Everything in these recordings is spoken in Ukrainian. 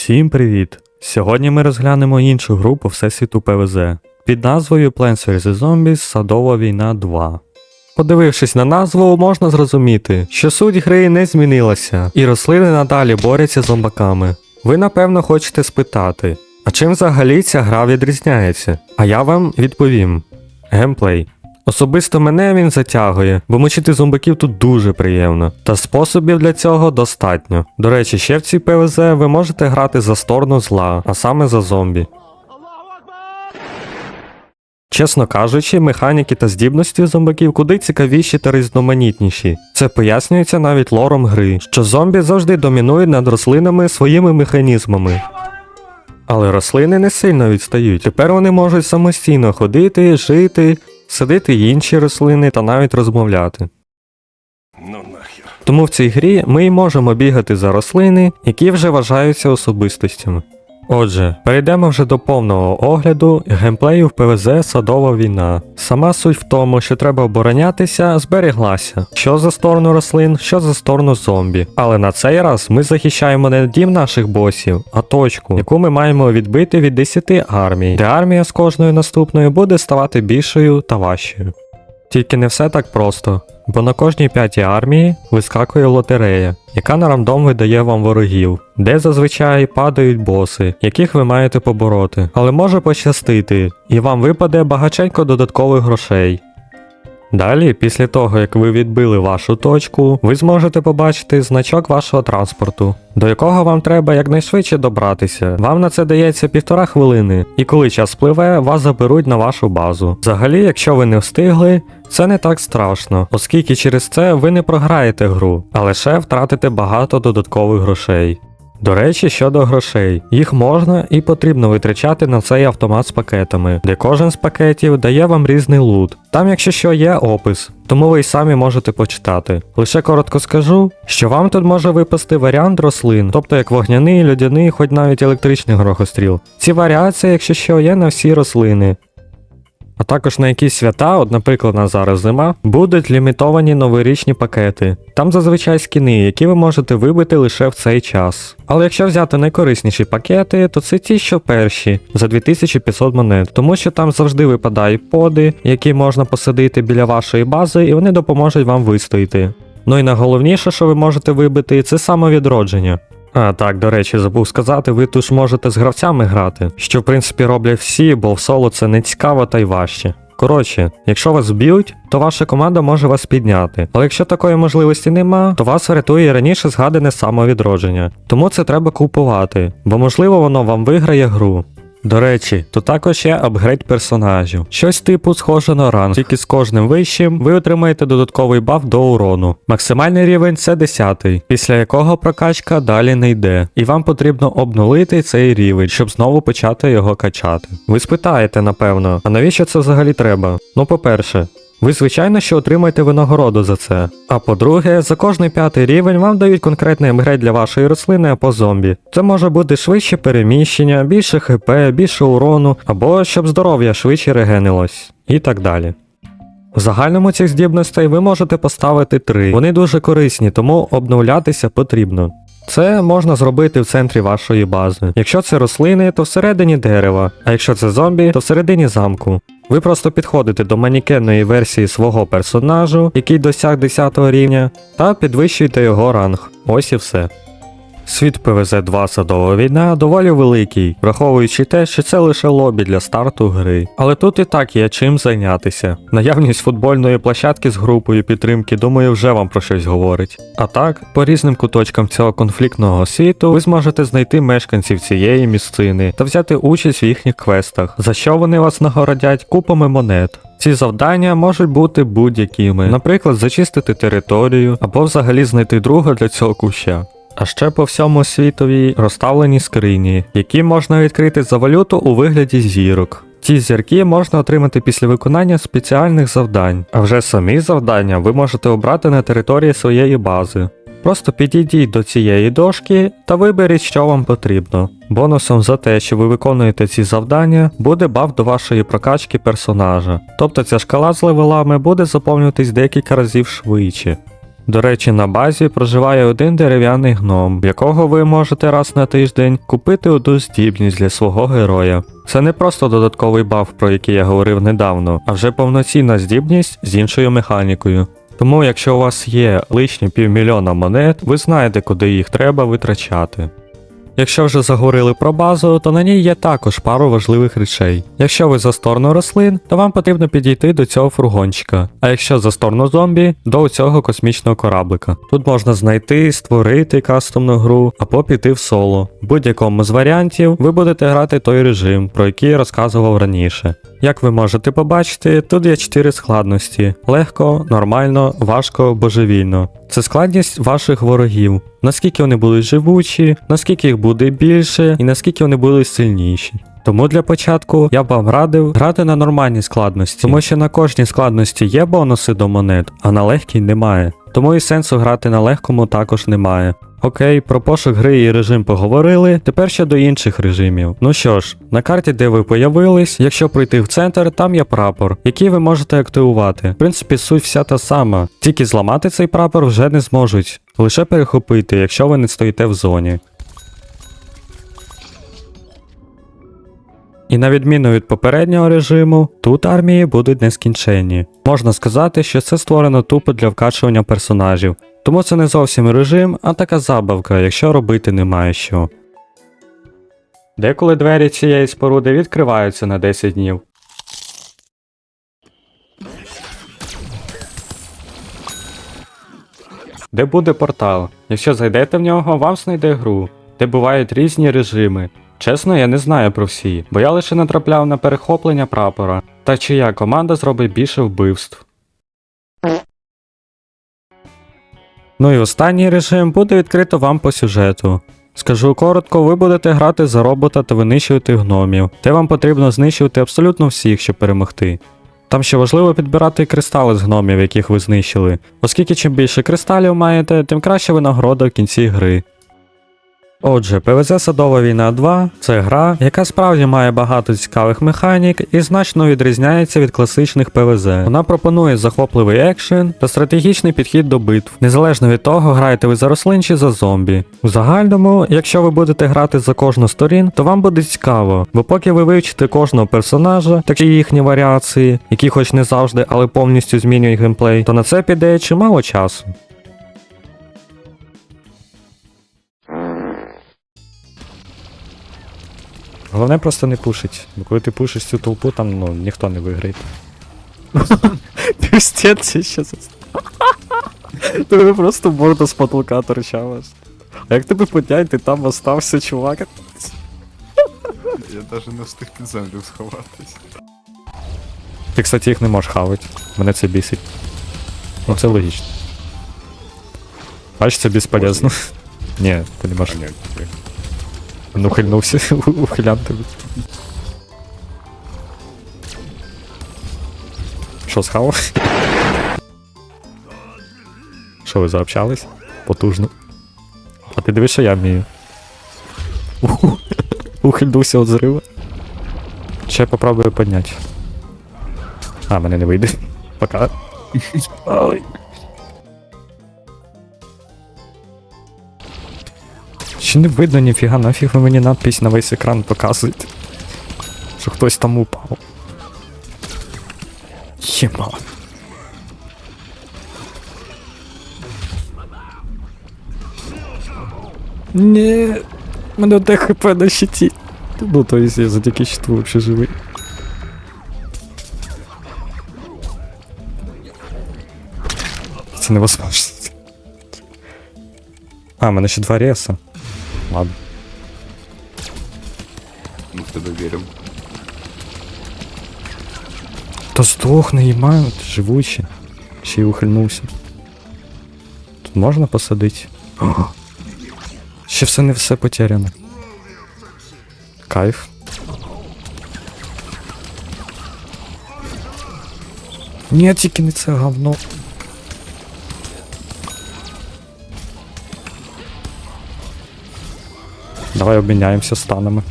Всім привіт! Сьогодні ми розглянемо іншу гру по всесвіту ПВЗ під назвою Plants vs. Zombies Садова війна 2. Подивившись на назву, можна зрозуміти, що суть гри не змінилася, і рослини надалі борються з зомбаками. Ви напевно хочете спитати, а чим взагалі ця гра відрізняється? А я вам відповім: геймплей. Особисто мене він затягує, бо мочити зомбаків тут дуже приємно, та способів для цього достатньо. До речі, ще в цій ПВЗ ви можете грати за сторону зла, а саме за зомбі. Чесно кажучи, механіки та здібності зомбаків куди цікавіші та різноманітніші. Це пояснюється навіть лором гри, що зомбі завжди домінують над рослинами своїми механізмами. Але рослини не сильно відстають. Тепер вони можуть самостійно ходити, жити, садити інші рослини та навіть розмовляти. Ну нахер. Тому в цій грі ми й можемо бігати за рослини, які вже вважаються особистостями. Отже, перейдемо вже до повного огляду геймплею в ПВЗ Садова війна. Сама суть в тому, що треба оборонятися, зберіглася, що за сторону рослин, що за сторону зомбі. Але на цей раз ми захищаємо не дім наших босів, а точку, яку ми маємо відбити від 10 армій, де армія з кожною наступною буде ставати більшою та важчою. Тільки не все так просто, бо на кожній п'ятій армії вискакує лотерея, яка на рандом видає вам ворогів, де зазвичай падають боси, яких ви маєте побороти. Але може пощастити, і вам випаде багаченько додаткових грошей. Далі, після того як ви відбили вашу точку, ви зможете побачити значок вашого транспорту, до якого вам треба якнайшвидше добратися. Вам на це дається півтора хвилини, і коли час спливе, вас заберуть на вашу базу. Взагалі, якщо ви не встигли, це не так страшно, оскільки через це ви не програєте гру, а лише втратите багато додаткових грошей. До речі, щодо грошей, їх можна і потрібно витрачати на цей автомат з пакетами, де кожен з пакетів дає вам різний лут. Там, якщо що, є опис, тому ви й самі можете почитати. Лише коротко скажу, що вам тут може випасти варіант рослин, тобто як вогняний, льодяний, хоч навіть електричний грохостріл. Ці варіації, якщо що, є на всі рослини. А також на якісь свята, от, наприклад, на зараз зима, будуть лімітовані новорічні пакети. Там зазвичай скіни, які ви можете вибити лише в цей час. Але якщо взяти найкорисніші пакети, то це ті, що перші за 2500 монет, тому що там завжди випадають поди, які можна посадити біля вашої бази, і вони допоможуть вам вистояти. Ну і найголовніше, що ви можете вибити, це самовідродження. А так, до речі, забув сказати, ви тут можете з гравцями грати, що в принципі роблять всі, бо в соло це не цікаво та й важче. Коротше, якщо вас б'ють, то ваша команда може вас підняти. Але якщо такої можливості нема, то вас врятує раніше згадане самовідродження. Тому це треба купувати, бо можливо воно вам виграє гру. До речі, то також є апгрейд персонажів. Щось типу схоже на ранг, тільки з кожним вищим ви отримаєте додатковий баф до урону. Максимальний рівень це 10, після якого прокачка далі не йде, і вам потрібно обнулити цей рівень, щоб знову почати його качати. Ви спитаєте, напевно, а навіщо це взагалі треба? Ну, по-перше, ви, звичайно, що отримаєте винагороду за це. А по-друге, за кожний п'ятий рівень вам дають конкретний апгрейд для вашої рослини або зомбі. Це може бути швидше переміщення, більше хп, більше урону, або щоб здоров'я швидше регенилось, і так далі. В загальному цих здібностей ви можете поставити три. Вони дуже корисні, тому обновлятися потрібно. Це можна зробити в центрі вашої бази. Якщо це рослини, то всередині дерева, а якщо це зомбі, то всередині замку. Ви просто підходите до манікенної версії свого персонажу, який досяг 10 рівня, та підвищуєте його ранг. Ось і все. Світ ПВЗ 2 Садова війна доволі великий, враховуючи те, що це лише лобі для старту гри. Але тут і так є чим зайнятися. Наявність футбольної площадки з групою підтримки, думаю, вже вам про щось говорить. А так, по різним куточкам цього конфліктного світу ви зможете знайти мешканців цієї місцини та взяти участь в їхніх квестах, за що вони вас нагородять купами монет. Ці завдання можуть бути будь-якими, наприклад, зачистити територію або взагалі знайти друга для цього куща. А ще по всьому світові розставлені скрині, які можна відкрити за валюту у вигляді зірок. Ці зірки можна отримати після виконання спеціальних завдань, а вже самі завдання ви можете обрати на території своєї бази. Просто підійдіть до цієї дошки та виберіть, що вам потрібно. Бонусом за те, що ви виконуєте ці завдання, буде баф до вашої прокачки персонажа. Тобто ця шкала з левелами буде заповнюватись декілька разів швидше. До речі, на базі проживає один дерев'яний гном, в якого ви можете раз на тиждень купити одну здібність для свого героя. Це не просто додатковий баф, про який я говорив недавно, а вже повноцінна здібність з іншою механікою. Тому, якщо у вас є лишні півмільйона монет, ви знаєте, куди їх треба витрачати. Якщо вже заговорили про базу, то на ній є також пару важливих речей. Якщо ви за сторону рослин, то вам потрібно підійти до цього фургончика. А якщо за сторону зомбі, до цього космічного кораблика. Тут можна знайти, створити кастомну гру або піти в соло. В будь-якому з варіантів ви будете грати той режим, про який я розказував раніше. Як ви можете побачити, тут є 4 складності: легко, нормально, важко, божевільно. Це складність ваших ворогів. Наскільки вони будуть живучі, наскільки їх буде більше і наскільки вони будуть сильніші. Тому для початку я б вам радив грати на нормальній складності, тому що на кожній складності є бонуси до монет, а на легкій немає. Тому і сенсу грати на легкому також немає. Окей, про пошук гри і режим поговорили. Тепер ще до інших режимів. Ну що ж, на карті, де ви появились, якщо прийти в центр, там є прапор, який ви можете активувати. В принципі, суть вся та сама. Тільки зламати цей прапор вже не зможуть, лише перехопити, якщо ви не стоїте в зоні. І на відміну від попереднього режиму, тут армії будуть нескінченні. Можна сказати, що це створено тупо для вкачування персонажів. Тому це не зовсім режим, а така забавка, якщо робити немає що. Деколи двері цієї споруди відкриваються на 10 днів. Де буде портал? Якщо зайдете в нього, вам знайде гру, де бувають різні режими. Чесно, я не знаю про всі, бо я лише натрапляв на перехоплення прапора, та чия команда зробить більше вбивств. Ну і останній режим буде відкрито вам по сюжету. Скажу коротко, ви будете грати за робота та винищувати гномів, де вам потрібно знищувати абсолютно всіх, щоб перемогти. Там ще важливо підбирати кристали з гномів, яких ви знищили, оскільки чим більше кристалів маєте, тим краще винагорода в кінці гри. Отже, ПВЗ Садова війна 2 це гра, яка справді має багато цікавих механік і значно відрізняється від класичних ПВЗ. Вона пропонує захопливий екшен та стратегічний підхід до битв, незалежно від того, граєте ви за рослин чи за зомбі. В загальному, якщо ви будете грати за кожну сторін, то вам буде цікаво, бо поки ви вивчите кожного персонажа, так і їхні варіації, які хоч не завжди, але повністю змінюють геймплей, то на це піде чимало часу. Головне просто не пушить. Бо коли ти пушиш цю толпу, там ну, ніхто не виграє. Ще за Тебе просто морда з потолка торчала. А як тебе поднять, ти там остався, чувак. Я даже не встиг під землю сховатись. Ти, кстати, їх не можеш хавати. Мене це бісить. Ну це логічно. Бачиш, це безполезно. Ні, ти не можеш. Ну, хильнувся, ухилян тобі. Що, схавав? Що ви заобщались? Потужно. А ти дивиш, що я вмію. Ухильнувся від зрива. Ще попробую підняти. А, мене не вийде. Пока. Ще не видно ніфіга, нафіг ви мені надпись на весь екран показуєте. Що хтось там упав. Єма. Ні, мене одне хп на щиті. Ну, то есть я завдяки щиту вообще живий. Це невозможно. А, мене ще два реса. Ладно. Ми в тебе віримо. Та здохне, їмаю, живучий. Ще й ухильнувся. Тут можна посадити? О, ще все не все потеряно. Кайф. Ні, тільки не це говно. Давай обміняємося станами.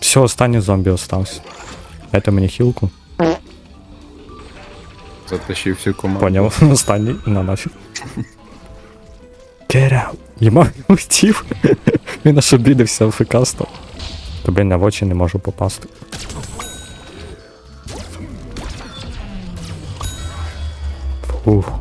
Все, останній зомбі остався. Дайте мені хілку. Затащив всю команду. Поняв, останній на нафіг. Get out. Йому хотів. Він аж обідався в фікасту. Тобі на в очі не можу попасти. Ouh.